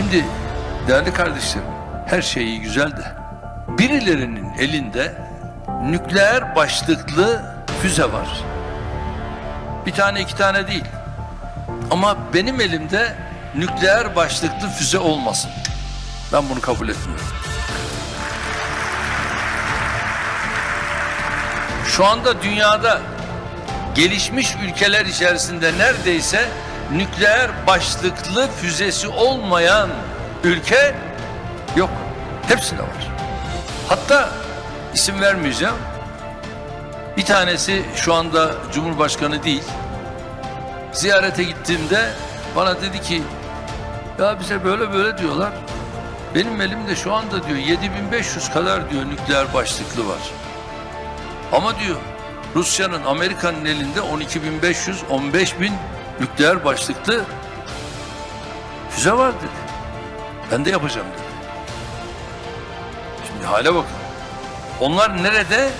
Şimdi değerli kardeşlerim her şey iyi güzel de birilerinin elinde nükleer başlıklı füze var. Bir tane iki tane değil. Ama benim elimde nükleer başlıklı füze olmasın. Ben bunu kabul etmiyorum. Şu anda dünyada gelişmiş ülkeler içerisinde neredeyse nükleer başlıklı füzesi olmayan ülke yok. Hepsinde var. Hatta isim vermeyeceğim. Bir tanesi şu anda Cumhurbaşkanı değil. Ziyarete gittiğimde bana dedi ki ya bize böyle böyle diyorlar. Benim elimde şu anda diyor 7500 kadar diyor nükleer başlıklı var. Ama diyor Rusya'nın Amerika'nın elinde 12.500 15.000 nükleer başlıklı füze var dedi. Ben de yapacağım dedi. Şimdi hale bakın. Onlar nerede?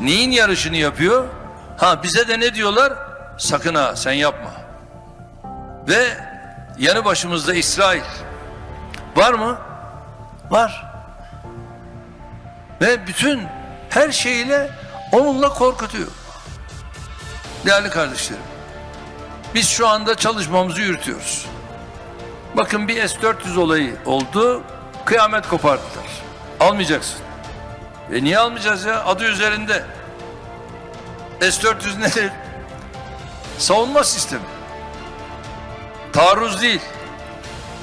Neyin yarışını yapıyor? Ha bize de ne diyorlar? Sakın ha sen yapma. Ve yanı başımızda İsrail. Var mı? Var. Ve bütün her şeyle onunla korkutuyor. Değerli kardeşlerim, biz şu anda çalışmamızı yürütüyoruz. Bakın bir S-400 olayı oldu, kıyamet kopardılar. Almayacaksın. E niye almayacağız ya? Adı üzerinde. S-400 nedir? Savunma sistemi. Taarruz değil.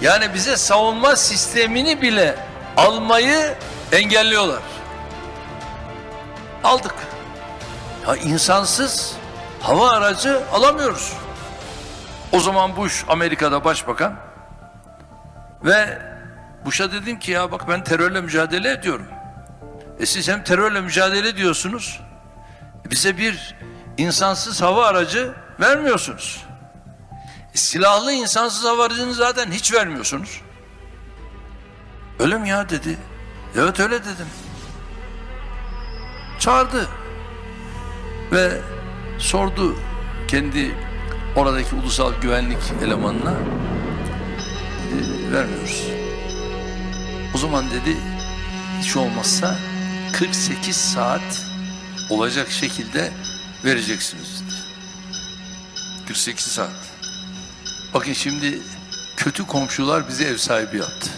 Yani bize savunma sistemini bile almayı engelliyorlar. Aldık. Ya insansız hava aracı alamıyoruz. O zaman Bush Amerika'da başbakan ve Bush'a dedim ki ya bak ben terörle mücadele ediyorum. E siz hem terörle mücadele ediyorsunuz bize bir insansız hava aracı vermiyorsunuz. E, silahlı insansız hava aracını zaten hiç vermiyorsunuz. Öyle mi ya dedi. Evet öyle dedim. Çağırdı. Ve sordu kendi oradaki ulusal güvenlik elemanına. Dedi, vermiyoruz. O zaman dedi hiç olmazsa 48 saat olacak şekilde vereceksiniz dedi. 48 saat. Bakın şimdi kötü komşular bizi ev sahibi yaptı.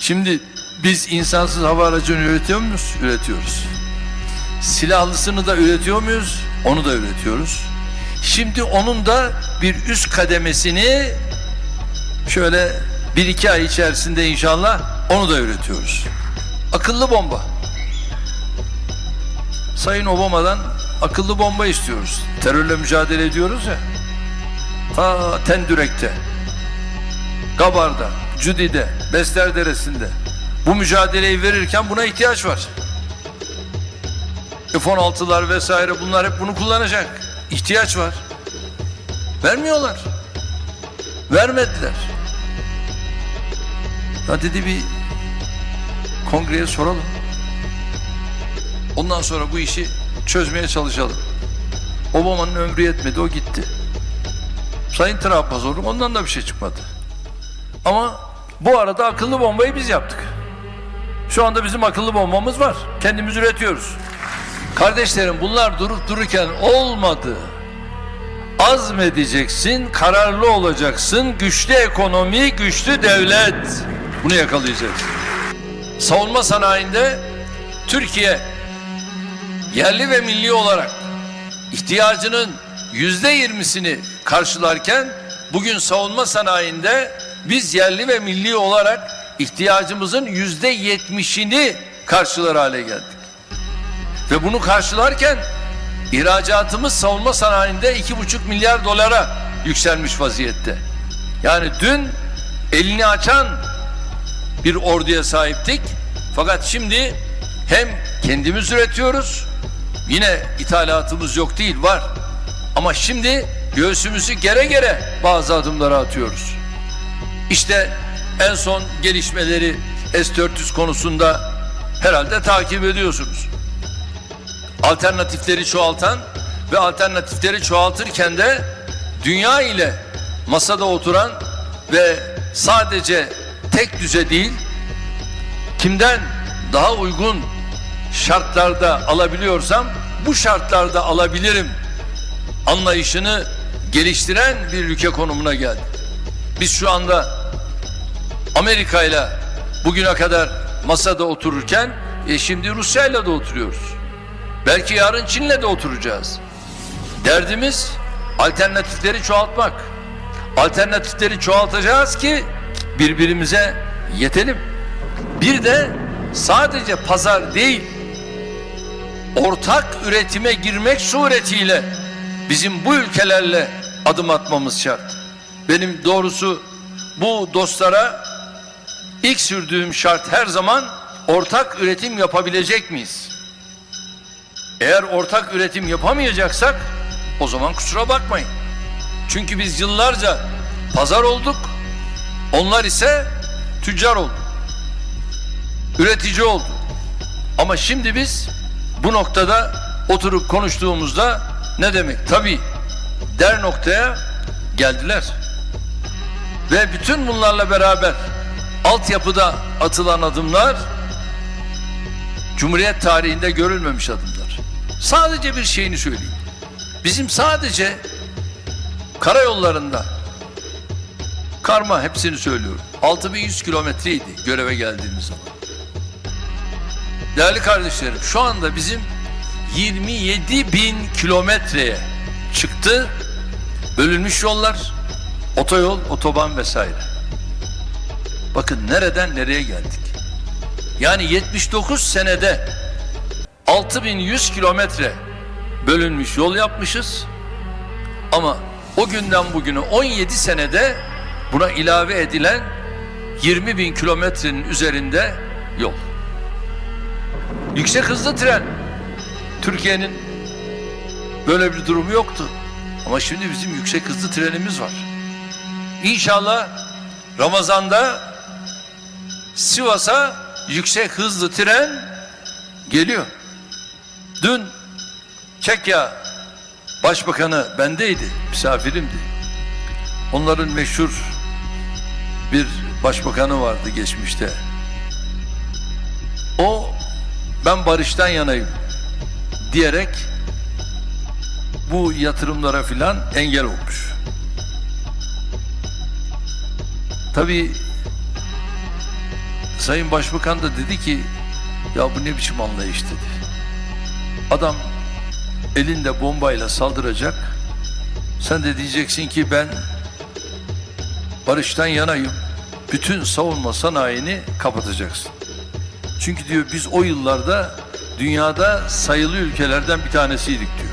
Şimdi biz insansız hava aracını üretiyor muyuz? Üretiyoruz. Silahlısını da üretiyor muyuz? Onu da üretiyoruz. Şimdi onun da bir üst kademesini şöyle bir iki ay içerisinde inşallah onu da üretiyoruz. Akıllı bomba. Sayın Obama'dan akıllı bomba istiyoruz. Terörle mücadele ediyoruz ya. Ta Tendürek'te, Gabar'da, Cüdi'de, Besler Deresi'nde bu mücadeleyi verirken buna ihtiyaç var. F-16'lar vesaire bunlar hep bunu kullanacak. İhtiyaç var. Vermiyorlar. Vermediler. Ya dedi bir kongreye soralım. Ondan sonra bu işi çözmeye çalışalım. Obama'nın ömrü yetmedi, o gitti. Sayın Trabzon'un ondan da bir şey çıkmadı. Ama bu arada akıllı bombayı biz yaptık. Şu anda bizim akıllı bombamız var. Kendimiz üretiyoruz. Kardeşlerim bunlar durup dururken olmadı. Azmedeceksin, kararlı olacaksın. Güçlü ekonomi, güçlü devlet. Bunu yakalayacağız. Savunma sanayinde Türkiye yerli ve milli olarak ihtiyacının yüzde yirmisini karşılarken bugün savunma sanayinde biz yerli ve milli olarak ihtiyacımızın yüzde yetmişini karşılar hale geldik. Ve bunu karşılarken ihracatımız savunma sanayinde iki buçuk milyar dolara yükselmiş vaziyette. Yani dün elini açan bir orduya sahiptik. Fakat şimdi hem kendimiz üretiyoruz yine ithalatımız yok değil var. Ama şimdi göğsümüzü gere gere bazı adımları atıyoruz. İşte en son gelişmeleri S-400 konusunda herhalde takip ediyorsunuz. Alternatifleri çoğaltan ve alternatifleri çoğaltırken de dünya ile masada oturan ve sadece tek düze değil, kimden daha uygun şartlarda alabiliyorsam bu şartlarda alabilirim anlayışını geliştiren bir ülke konumuna geldi. Biz şu anda Amerika ile bugüne kadar masada otururken e şimdi Rusya ile de oturuyoruz. Belki yarın Çin'le de oturacağız. Derdimiz alternatifleri çoğaltmak. Alternatifleri çoğaltacağız ki birbirimize yetelim. Bir de sadece pazar değil, ortak üretime girmek suretiyle bizim bu ülkelerle adım atmamız şart. Benim doğrusu bu dostlara ilk sürdüğüm şart her zaman ortak üretim yapabilecek miyiz? Eğer ortak üretim yapamayacaksak o zaman kusura bakmayın. Çünkü biz yıllarca pazar olduk. Onlar ise tüccar oldu. Üretici oldu. Ama şimdi biz bu noktada oturup konuştuğumuzda ne demek? Tabii der noktaya geldiler. Ve bütün bunlarla beraber altyapıda atılan adımlar Cumhuriyet tarihinde görülmemiş adımlar. Sadece bir şeyini söyleyeyim. Bizim sadece karayollarında karma hepsini söylüyorum. 6100 kilometreydi göreve geldiğimiz zaman. Değerli kardeşlerim şu anda bizim 27 bin kilometreye çıktı. Bölünmüş yollar, otoyol, otoban vesaire. Bakın nereden nereye geldik. Yani 79 senede 6100 kilometre bölünmüş yol yapmışız. Ama o günden bugüne 17 senede buna ilave edilen 20 bin kilometrenin üzerinde yol. Yüksek hızlı tren. Türkiye'nin böyle bir durumu yoktu. Ama şimdi bizim yüksek hızlı trenimiz var. İnşallah Ramazan'da Sivas'a yüksek hızlı tren geliyor. Dün Çekya Başbakanı bendeydi, misafirimdi. Onların meşhur bir başbakanı vardı geçmişte. O ben barıştan yanayım diyerek bu yatırımlara filan engel olmuş. Tabii Sayın Başbakan da dedi ki ya bu ne biçim anlayış dedi. Adam elinde bombayla saldıracak. Sen de diyeceksin ki ben barıştan yanayım. Bütün savunma sanayini kapatacaksın. Çünkü diyor biz o yıllarda dünyada sayılı ülkelerden bir tanesiydik diyor.